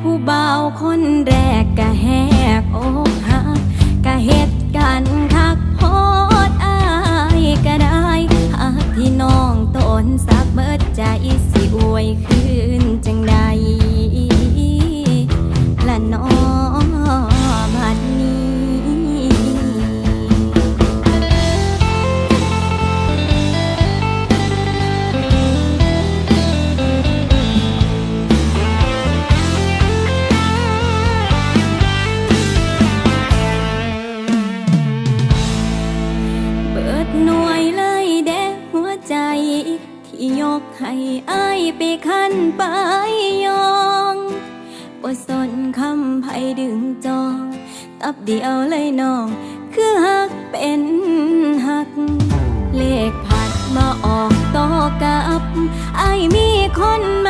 ผู้เบาคนแรกกะแหกอกหักกะเหตุ ยกให้อายไปขั้นไปยองบ่สนคำไผดึงจอง ตับเดียวเลยน้อง คือหักเป็นหัก เลขผัดมาออกต่อกับอายมีคนมา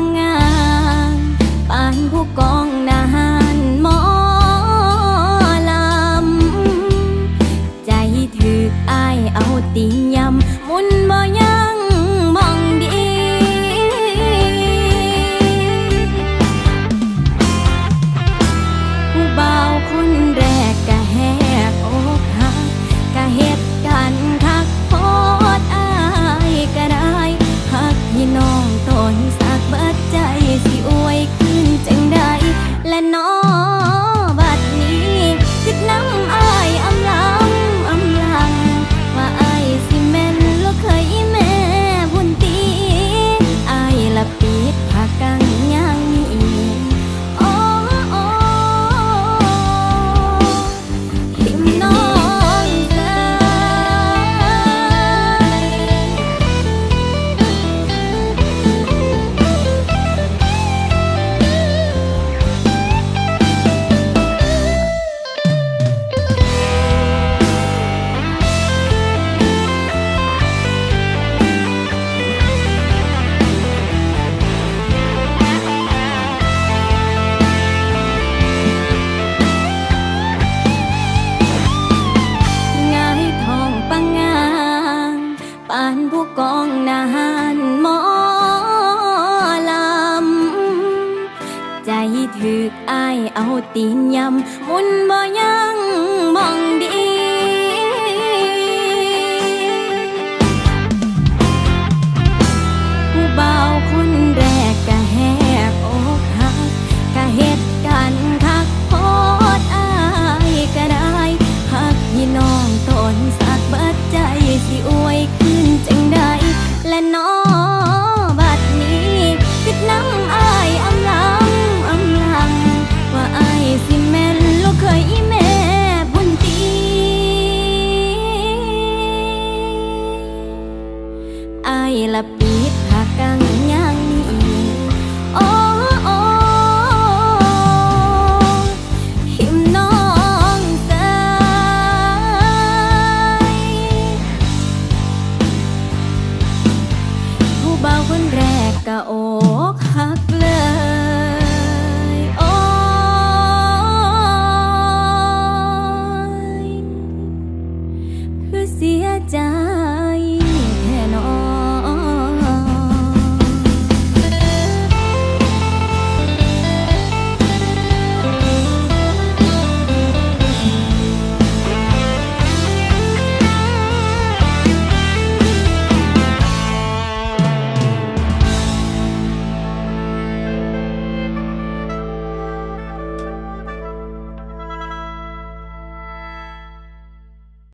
างงานปานผู้กองนาหารหมอลำ ใจถึกอายเอาตีนยำมุนบ่ย ปานผู้กองนาหารหมอลำ ใจถึกอายเอาตีนยำมุนบ่ยัง กะโอกหัก